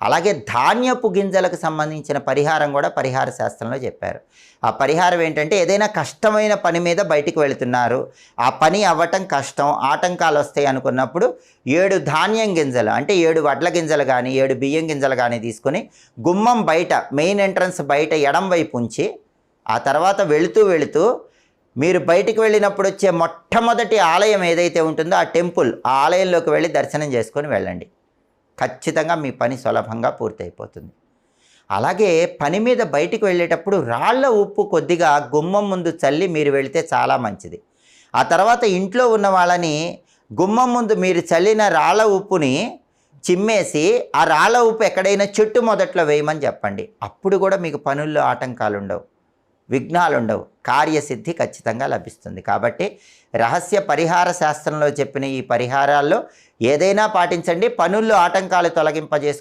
అలాగే ధాన్యపు గింజలకు సంబంధించిన పరిహారం కూడా పరిహార శాస్త్రంలో చెప్పారు. ఆ పరిహారం ఏంటంటే ఏదైనా కష్టమైన పని మీద బయటికి వెళుతున్నారు. ఆ పని అవ్వటం కష్టం ఆటంకాలు వస్తాయి అనుకున్నప్పుడు ఏడు ధాన్యం గింజలు అంటే ఏడు వడ్ల గింజలు కానీ ఏడు బియ్యం గింజలు కానీ తీసుకొని గుమ్మం బయట మెయిన్ ఎంట్రన్స్ బయట ఎడం వైపు ఉంచి ఆ తర్వాత వెళుతూ వెళుతూ మీరు బయటికి వెళ్ళినప్పుడు వచ్చే మొట్టమొదటి ఆలయం ఏదైతే ఉంటుందో ఆ టెంపుల్ ఆ ఆలయంలోకి వెళ్ళి దర్శనం చేసుకొని వెళ్ళండి. ఖచ్చితంగా మీ పని సులభంగా పూర్తయిపోతుంది. అలాగే పని మీద బయటికి వెళ్ళేటప్పుడు రాళ్ళ ఉప్పు కొద్దిగా గుమ్మం ముందు చల్లి మీరు వెళితే చాలా మంచిది. ఆ తర్వాత ఇంట్లో ఉన్న వాళ్ళని గుమ్మం ముందు మీరు చల్లిన రాళ్ళ ఉప్పుని చిమ్మేసి ఆ రాళ్ళ ఉప్పు ఎక్కడైనా చెట్టు మొదట్లో వేయమని చెప్పండి. అప్పుడు కూడా మీకు పనుల్లో ఆటంకాలు ఉండవు విఘ్నాలు ఉండవు కార్యసిద్ధి ఖచ్చితంగా లభిస్తుంది. కాబట్టి రహస్య పరిహార శాస్త్రంలో చెప్పిన ఈ పరిహారాల్లో ఏదైనా పాటించండి. పనుల్లో ఆటంకాలు తొలగింపజేసుకు